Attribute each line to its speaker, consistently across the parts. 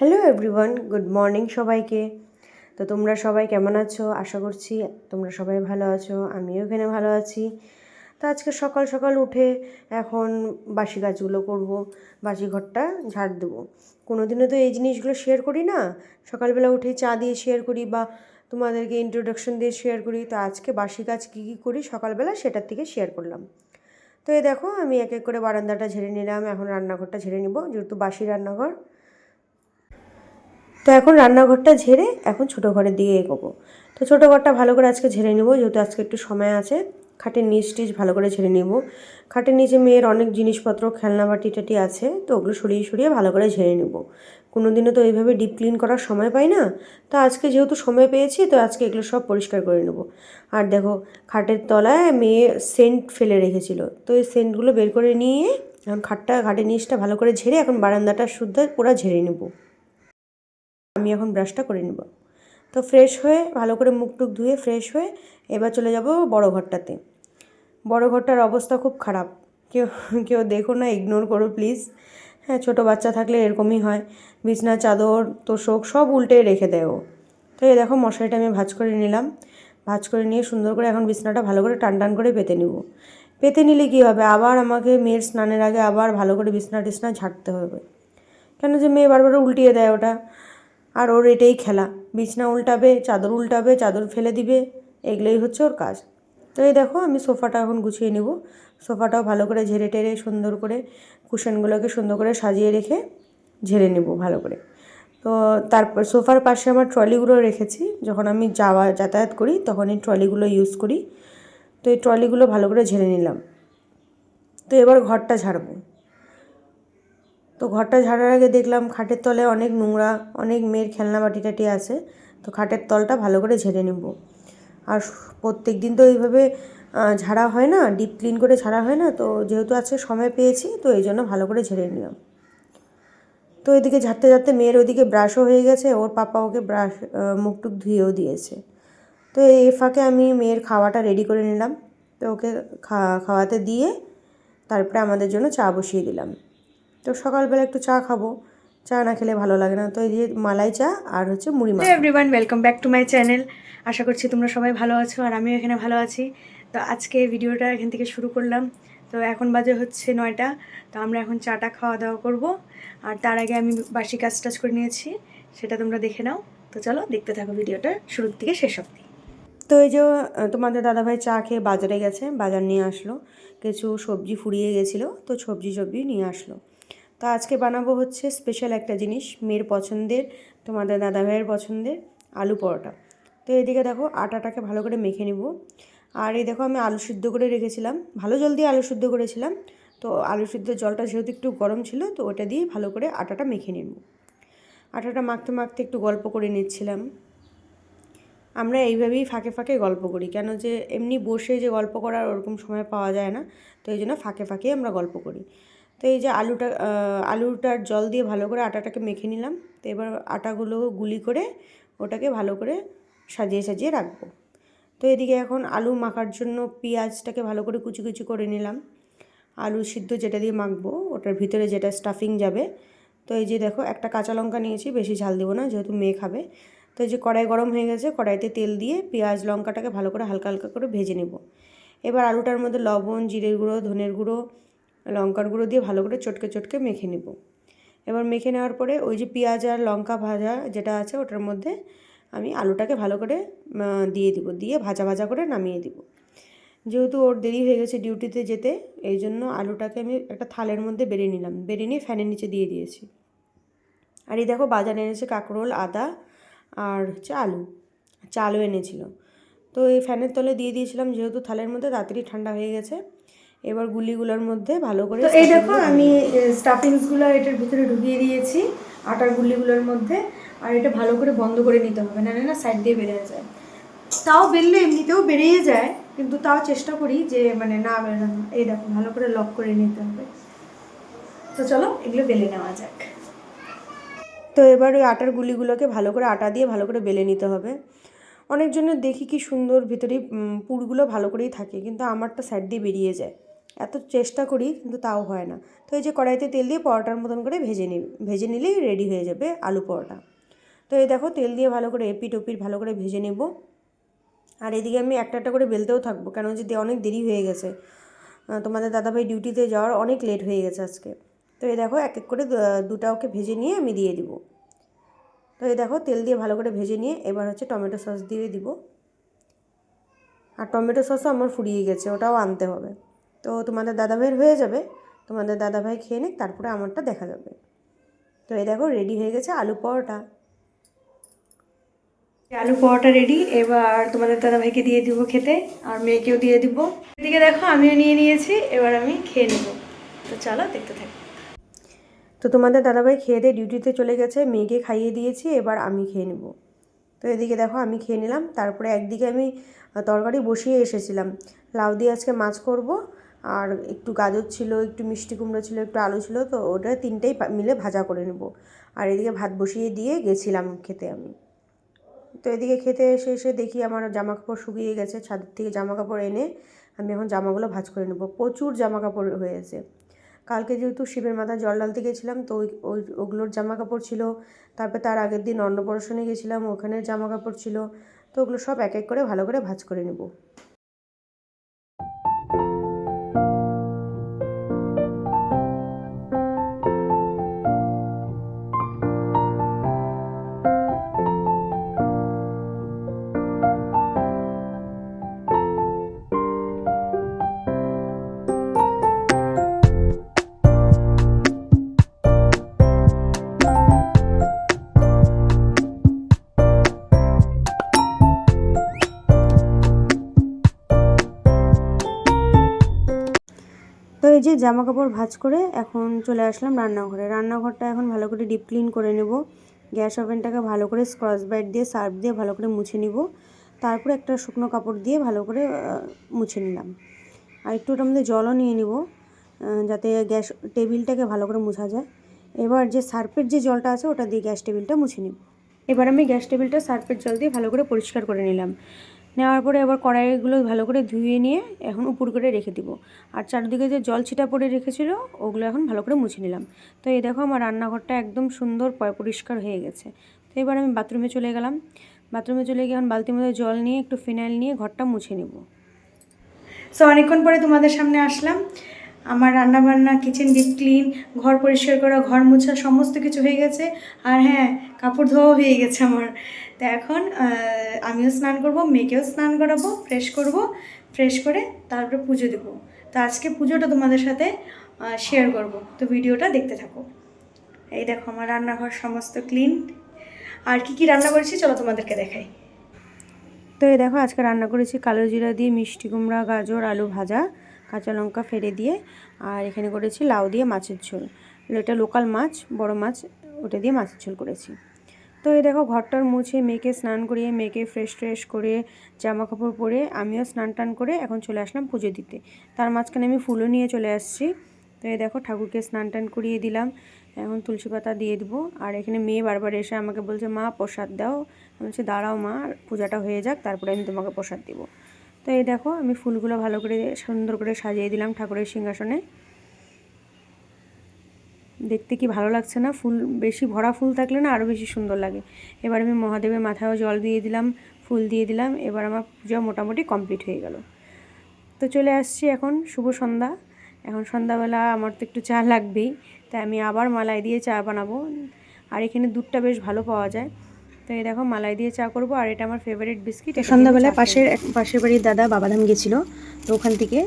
Speaker 1: Hello everyone good morning সবাইকে। তো তোমরা সবাই কেমন আছো? আশা করছি তোমরা সবাই ভালো আছো। আমিও এখানে ভালো আছি। তো আজকে সকাল সকাল উঠে এখন বাসি গাছগুলো করব, বাসি ঘরটা ঝাড় দেবো। কোনো দিনও তো এই জিনিসগুলো শেয়ার করি না। সকালবেলা উঠে চা দিয়ে শেয়ার করি বা তোমাদেরকে ইন্ট্রোডাকশন দিয়ে শেয়ার করি। তো আজকে বাসি গাছ কী কী করি সকালবেলা সেটার থেকে শেয়ার করলাম। তো এই দেখো, আমি এক এক করে বারান্দাটা ঝেড়ে নিলাম। এখন রান্নাঘরটা ঝেড়ে নিব। যেহেতু বাসি রান্নাঘর তো এখন রান্নাঘরটা ঝেড়ে এখন ছোটো ঘরের দিকে এগোবো। তো ছোটো ঘরটা ভালো করে আজকে ঝেড়ে নেব, যেহেতু আজকে একটু সময় আছে। খাটের নিচ টিচ ভালো করে ঝেড়ে নিব। খাটের নিচে মেয়ের অনেক জিনিসপত্র, খেলনা বাটি টাটি আছে, তো ওগুলো সরিয়ে সরিয়ে ভালো করে ঝেড়ে নিব। কোনো দিনও তো এইভাবে ডিপ ক্লিন করার সময় পাই না। তো আজকে যেহেতু সময় পেয়েছি, তো আজকে এগুলো সব পরিষ্কার করে নেব। আর দেখো, খাটের তলায় মেয়ে সেন্ট ফেলে রেখেছিল। তো এই সেন্টগুলো বের করে নিয়ে এখন খাটটা, খাটের নিচটা ভালো করে ঝেড়ে এখন বারান্দাটা শুদ্ধ পুরো ঝেড়ে নেব। আমি এখন ব্রাশটা করে নেব। তো ফ্রেশ হয়ে ভালো করে মুখ টুক ধুয়ে ফ্রেশ হয়ে এবার চলে যাব বড় ঘরটাতে। বড় ঘরটার অবস্থা খুব খারাপ। কেউ কেউ দেখো না ইগনোর করো প্লিজ হ্যাঁ ছোটো বাচ্চা থাকলে এরকমই হয়। বিছনা, চাদর, তোষক সব উল্টে রেখে দেয় ও। তো এই দেখো মশারিটা আমি ভাজ করে নিলাম। ভাজ করে নিয়ে সুন্দর করে এখন বিছনাটা ভালো করে টান টান করে পেতে নিব। পেতে নিলে কী হবে? আবার আমাকে মেয়ের স্নানের আগে আবার ভালো করে বিছনা টিছনা ঝাড়তে হবে। কেন যে মেয়ে বারবার উল্টিয়ে দেয় ওটা? আর ওর এটাই খেলা। বিছনা উল্টাবে, চাদর উল্টাবে, চাদর ফেলে দিবে, এগুলোই হচ্ছে ওর কাজ। তো এই দেখো, আমি সোফাটা এখন গুছিয়ে নেব। সোফাটাও ভালো করে ঝেড়ে টেরে সুন্দর করে কুশনগুলোকে সুন্দর করে সাজিয়ে রেখে ঝেড়ে নেব ভালো করে। তো তারপর সোফার পাশে আমার ট্রলিগুলো রেখেছি। যখন আমি যাওয়া, যাতায়াত করি তখন এই ট্রলিগুলো ইউজ করি। তো এই ট্রলিগুলো ভালো করে ঝেড়ে নিলাম। তো এবার ঘরটা ঝাড়বো। তো ঘরটা ঝাড়ার আগে দেখলাম খাটের তলে অনেক নোংরা, অনেক মেয়ের খেলনা বাটি টাটি আছে। তো খাটের তলটা ভালো করে ঝেড়ে নেব। আর প্রত্যেক দিন তো এইভাবে ঝাড়া হয় না, ডিপ ক্লিন করে ঝাড়া হয় না। তো যেহেতু আজকে সময় পেয়েছি, তো এই জন্য ভালো করে ঝেড়ে নিলাম। তো এদিকে ঝাড়তে ঝাড়তে মেয়ের ওদিকে ব্রাশও হয়ে গেছে, ওর পাপা ওকে ব্রাশ মুখটুক ধুয়েও দিয়েছে। তো এই ফাঁকে আমি মেয়ের খাওয়াটা রেডি করে নিলাম। তো ওকে খাওয়াতে দিয়ে তারপরে আমাদের জন্য চা বসিয়ে দিলাম। তো সকালবেলা একটু চা খাব। চা না খেলে ভালো লাগে না। তো এই যে মালাই চা আর হচ্ছে মুড়ি মাখা।
Speaker 2: Everyone welcome back to my channel আশা করছি তোমরা সবাই ভালো আছো আর আমিও এখানে ভালো আছি। তো আজকে ভিডিওটা এখান থেকে শুরু করলাম। তো এখন বাজে হচ্ছে নয়টা। তো আমরা এখন চাটা খাওয়া দাওয়া করব। আর তার আগে আমি বাসি কাজ টাজ করে নিয়েছি। সেটা তোমরা দেখে নাও। তো চলো দেখতে থাকো ভিডিওটা। শুরুর থেকে শেষ অবধি।
Speaker 1: তো এই যে তোমাদের দাদাভাই চা খেয়ে বাজারে গেছে। বাজার নিয়ে আসলো। কিছু সবজি ফুরিয়ে গেছিল। তো সবজি সবজি নিয়ে আসলো। তো আজকে বানাবো হচ্ছে স্পেশাল একটা জিনিস, মেয়ের পছন্দের, তোমাদের দাদাভাইয়ের পছন্দের আলু পরোটা। তো এদিকে দেখো আটাটাকে ভালো করে মেখে নিব। আর এই দেখো আমি আলু সিদ্ধ করে রেখেছিলাম, ভালো জল দিয়ে আলু সিদ্ধ করেছিলাম। তো আলু সিদ্ধ জলটা যেহেতু একটু গরম ছিল, তো ওটা দিয়ে ভালো করে আটাটা মেখে নেব। আটাটা মাখতে মাখতে একটু গল্প করে নিচ্ছিলাম। আমরা এইভাবেই ফাঁকে ফাঁকে গল্প করি, কেন যে এমনি বসে যে গল্প করার ওরকম সময় পাওয়া যায় না, তো এই জন্য ফাঁকে ফাঁকেই আমরা গল্প করি। তো এই যে আলুটা আলুটার জল দিয়ে ভালো করে আটাটাকে মেখে নিলাম। তো এবার আটাগুলো গুলি করে ওটাকে ভালো করে সাজিয়ে সাজিয়ে রাখব। তো এদিকে এখন আলু মাখার জন্য পেঁয়াজটাকে ভালো করে কুচি কুচি করে নিলাম। আলু সিদ্ধ যেটা দিয়ে মাখবো, ওটার ভিতরে যেটা স্টাফিং যাবে। তো এই যে দেখো, একটা কাঁচা লঙ্কা নিয়েছি, বেশি ঝাল দেবো না, যেহেতু মেয়ে খাবে। তো এই যে কড়াই গরম হয়ে গেছে, কড়াইতে তেল দিয়ে পেঁয়াজ লঙ্কাটাকে ভালো করে হালকা হালকা করে ভেজে নেব। এবার আলুটার মধ্যে লবণ, জিরের গুঁড়ো, ধনের গুঁড়ো লঙ্কার গুঁড়ো দিয়ে ভালো করে চটকে চটকে মেখে নেব। এবার মেখে নেওয়ার পরে ওই যে পেঁয়াজ আর লঙ্কা ভাজা যেটা আছে ওটার মধ্যে আমি আলুটাকে ভালো করে দিয়ে দিব, দিয়ে ভাজা ভাজা করে নামিয়ে দিব। যেহেতু ওর দেরি হয়ে গেছে ডিউটিতে যেতে, এই জন্য আলুটাকে আমি একটা থালের মধ্যে বেড়ে নিলাম, বেড়ে নিয়ে ফ্যানের নিচে দিয়ে দিয়েছি। আর এই দেখো বাজারে এনেছে কাঁকরোল, আদা আর হচ্ছে আলু, চালও এনেছিল। তো এই ফ্যানের তলে দিয়ে দিয়েছিলাম, যেহেতু থালের মধ্যে তাড়াতাড়ি ঠান্ডা হয়ে গেছে এবার গুলিগুলোর মধ্যে ভালো করে
Speaker 2: এই দেখো আমি স্টাফিংসগুলো এটার ভিতরে ঢুকিয়ে দিয়েছি আটার গুলিগুলোর মধ্যে আর এটা ভালো করে বন্ধ করে নিতে হবে না না সাইড দিয়ে বেড়ে যায়। তাও বেরলে এমনিতেও বেরিয়ে যায় কিন্তু তাও চেষ্টা করি যে মানে না বেরোনো এই দেখো ভালো করে লক করে নিতে হবে। তো চলো এগুলো বেলে নেওয়া যাক।
Speaker 1: তো এবার ওই আটার গুলিগুলোকে ভালো করে আটা দিয়ে ভালো করে বেলে নিতে হবে। অনেকজনের দেখি কি সুন্দর ভিতরে পুরগুলো ভালো করেই থাকে কিন্তু আমারটা সাইড দিয়ে বেরিয়ে যায়। এত চেষ্টা করি কিন্তু তাও হয় না। তো এই যে কড়াইতে তেল দিয়ে পরোটার মতন করে ভেজে নিই ভেজে নিলেই রেডি হয়ে যাবে আলু পরোটা। তো এই দেখো তেল দিয়ে ভালো করে এপিট ওপিট ভালো করে ভেজে নেব। আর এদিকে আমি একটা একটা করে বেলতেও থাকব কেন যে অনেক দেরি হয়ে গেছে। তোমাদের দাদাভাই ডিউটিতে যাওয়ার অনেক লেট হয়ে গেছে আজকে। তো এই দেখো এক এক করে দুটা ওকে ভেজে নিয়ে আমি দিয়ে দিব। তো এই দেখো তেল দিয়ে ভালো করে ভেজে নিয়ে এবার হচ্ছে টমেটো সস দিয়ে দিব। আর টমেটো সসও আমার ফুরিয়ে গেছে, ওটাও আনতে হবে। তো তোমাদের দাদাভাইয়ের হয়ে যাবে। তোমাদের দাদাভাই খেয়ে নিক, তারপরে আমারটা দেখা যাবে। তো এই দেখো রেডি হয়ে গেছে আলু পরোটা।
Speaker 2: আলু পরোটা রেডি এবার তোমাদের দাদাভাইকে দিয়ে দিব খেতে, আর মেয়েকেও দিয়ে দিব। এদিকে দেখো, আমিও নিয়ে নিয়েছি, এবার আমি খেয়ে নেব। তো চলো, দেখতে থাকি।
Speaker 1: তো তোমাদের দাদাভাই খেয়ে দিয়ে ডিউটিতে চলে গেছে, মেয়েকে খাইয়ে দিয়েছি, এবার আমি খেয়ে নেব। তো এদিকে দেখো, আমি খেয়ে নিলাম, তারপরে একদিকে আমি তরকারি বসিয়ে এসেছিলাম। লাউ দিয়ে আজকে মাছ করব আর একটু গাজর ছিল, একটু মিষ্টি কুমড়ো ছিল, একটু আলু ছিল, তো ওটা তিনটেই মিলে ভাজা করে নেব। আর এদিকে ভাত বসিয়ে দিয়ে গেছিলাম খেতে আমি। তো এদিকে খেতে এসে এসে দেখি আমার জামা কাপড় শুকিয়ে গেছে, ছাদের থেকে জামা কাপড় এনে আমি এখন জামাগুলো ভাজ করে নেব। প্রচুর জামা কাপড় হয়েছে। কালকে যেহেতু শিবের মাথায় জল ডালতে গেছিলাম, তো ওই ওই, ওগুলোর জামা কাপড় ছিল। তারপর তার আগের দিন অন্নপ্রাশনে গেছিলাম ওখানের জামা কাপড় ছিল। তো ওগুলো সব এক এক করে ভালো করে ভাজ করে নেব। এই যে জামা কাপড় ভাজ করে এখন চলে আসলাম রান্নাঘরে। রান্নাঘরটা এখন ভালো করে ডিপ ক্লিন করে নেব। গ্যাস ওভেনটাকে ভালো করে স্ক্রচ ব্রাইট দিয়ে সার্ফ দিয়ে ভালো করে মুছে নিব। তারপরে একটা শুকনো কাপড় দিয়ে ভালো করে মুছে নিলাম। আর একটু ওটার মধ্যে জলও নিয়ে নিব যাতে গ্যাস টেবিলটাকে ভালো করে মুছা যায়। এবার যে সার্ফের যে জলটা আছে ওটা দিয়ে গ্যাস টেবিলটা মুছে নিব। এবার আমি গ্যাস টেবিলটা সার্ফের জল দিয়ে ভালো করে পরিষ্কার করে নিলাম। নেওয়ার পরে আবার কড়াইগুলো ভালো করে ধুয়ে নিয়ে এখন উপর করে রেখে দিব। আর চারদিকে যে জল ছিটা পড়ে রেখেছিল, ওগুলো এখন ভালো করে মুছে নিলাম। তো এই দেখো আমার রান্নাঘরটা একদম সুন্দর পরিষ্কার হয়ে গেছে। তো এবার আমি বাথরুমে চলে গেলাম। বাথরুমে চলে গিয়ে এখন বালতির মধ্যে জল নিয়ে একটু ফিনাইল নিয়ে ঘরটা মুছে নেব।
Speaker 2: সো অনেকক্ষণ পরে তোমাদের সামনে আসলাম। আমার রান্না বান্না কিচেন ডিপ ক্লিন ঘর পরিষ্কার করা, ঘর মোছা, সমস্ত কিছু হয়ে গেছে। আর হ্যাঁ কাপড় ধোয়াও হয়ে গেছে আমার। তো এখন আমিও স্নান করব, মেয়েকেও স্নান করাবো ফ্রেশ করব ফ্রেশ করে তারপরে পুজো দেব। তো আজকে পুজোটা তোমাদের সাথে শেয়ার করব। তো ভিডিওটা দেখতে থাকো। এই দেখো আমার রান্নাঘর সমস্ত ক্লিন আর কি কি রান্না করেছি, চলো তোমাদেরকে দেখাই।
Speaker 1: তো এই দেখো, আজকে রান্না করেছি কালো জিরা দিয়ে মিষ্টি কুমড়া, গাজর, আলু ভাজা। কাঁচা লঙ্কা ফেড়ে দিয়ে আর এখানে করেছি লাউ দিয়ে মাছের ঝোল। এটা লোকাল মাছ, বড় মাছ, ওটা দিয়ে মাছের ঝোল করেছি। তো এই দেখো ঘরটার মুছে মেয়েকে স্নান করিয়ে, মেয়েকে ফ্রেশ ট্রেশ করে জামা কাপড় পরে আমিও স্নান টান করে এখন চলে আসলাম পুজো দিতে। তার মাঝখানে আমি ফুলও নিয়ে চলে আসছি। তো এই দেখো ঠাকুরকে স্নান টান করিয়ে দিলাম। এখন তুলসী পাতা দিয়ে দেবো। আর এখানে মেয়ে বারবার এসে আমাকে বলছে, মা, প্রসাদ দাও। আমি বলছি, দাঁড়াও মা পূজাটা হয়ে যাক, তারপরে আমি তোমাকে প্রসাদ দিব। তো এই দেখো, আমি ফুলগুলো ভালো করে সুন্দর করে সাজিয়ে দিলাম ঠাকুরের সিংহাসনে। দেখতে কি ভালো লাগছে না? ফুল, বেশি ভরা ফুল থাকলে না আরও বেশি সুন্দর লাগে। এবার আমি মহাদেবের মাথায়ও জল দিয়ে দিলাম, ফুল দিয়ে দিলাম, এবার আমার পূজা মোটামুটি কমপ্লিট হয়ে গেল। তো চলে আসছি এখন, শুভ সন্ধ্যা। এখন সন্ধ্যাবেলা আমার তো একটু চা লাগবেই, তাই আমি আবার মালাই দিয়ে চা বানাবো। আর এখানে দুধটা বেশ ভালো পাওয়া যায়। তো এই দেখো মালাই দিয়ে চা করব আর এটা আমার ফেভারিট বিস্কিট সন্ধ্যাবেলা পাশের পাশের বাড়ির দাদা বাবাধাম গেছিল তো ওখান থেকে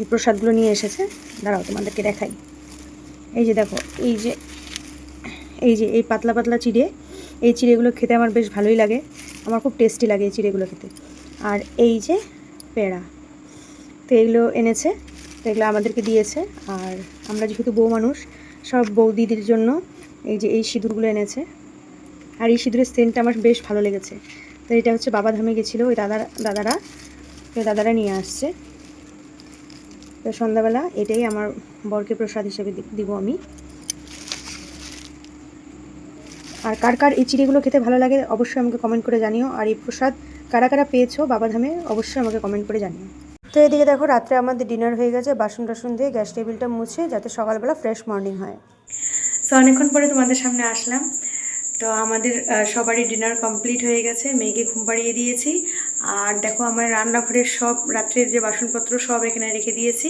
Speaker 1: এই প্রসাদগুলো নিয়ে এসেছে। দাঁড়াও তোমাদেরকে দেখাই। এই যে দেখো এই যে এই যে এই পাতলা পাতলা চিড়ে এই চিড়েগুলো খেতে আমার বেশ ভালোই লাগে। আমার খুব টেস্টি লাগে এই চিড়েগুলো খেতে। আর এই যে পেড়া তো এগুলো এনেছে তো এগুলো আমাদেরকে দিয়েছে। আর আমরা যেহেতু বউ মানুষ সব বৌদিদের জন্য এই যে এই সিঁদুরগুলো এনেছে। আর এই সিঁদুরের সেন্টটা আমার বেশ ভালো লেগেছে। তো এটা হচ্ছে বাবা ধামে গেছিল, ওই দাদার, দাদারা তো দাদারা নিয়ে আসছে। তো সন্ধ্যাবেলা এটাই আমার বরকে প্রসাদ হিসেবে দিব আমি। আর কার কার এই চিড়িগুলো খেতে ভালো লাগে অবশ্যই আমাকে কমেন্ট করে জানিও। আর এই প্রসাদ কারা কারা পেয়েছ বাবাধামে অবশ্যই আমাকে কমেন্ট করে জানিও। তো এদিকে দেখো, রাত্রে আমাদের ডিনার হয়ে গেছে, বাসন টাসন দিয়ে গ্যাস টেবিলটা মুছে যাতে সকালবেলা ফ্রেশ মর্নিং হয়।
Speaker 2: তো অনেকক্ষণ পরে তোমাদের সামনে আসলাম। তো আমাদের সবারই ডিনার কমপ্লিট হয়ে গেছে, মেয়েকে ঘুম পাড়িয়ে দিয়েছি। আর দেখো আমার রান্নাঘরের সব, রাত্রের যে বাসনপত্র সব এখানে রেখে দিয়েছি,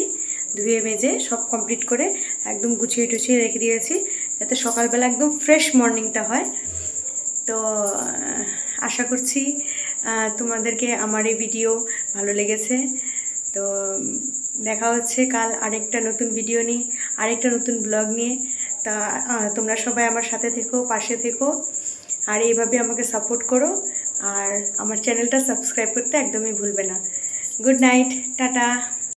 Speaker 2: ধুয়ে মেজে সব কমপ্লিট করে একদম গুছিয়ে টুছিয়ে রেখে দিয়েছি, যাতে সকালবেলা একদম ফ্রেশ মর্নিংটা হয়। তো আশা করছি তোমাদেরকে আমার এই ভিডিও ভালো লেগেছে। তো, দেখা হচ্ছে কাল আরেকটা নতুন ভিডিও নিয়ে, আরেকটা নতুন ব্লগ নিয়ে। তা তোমরা সবাই আমার সাথে থেকো, পাশে থেকো, আর এইভাবে আমাকে সাপোর্ট করো, আর আমার চ্যানেলটা সাবস্ক্রাইব করতে একদমই ভুলবে না। Good night tata.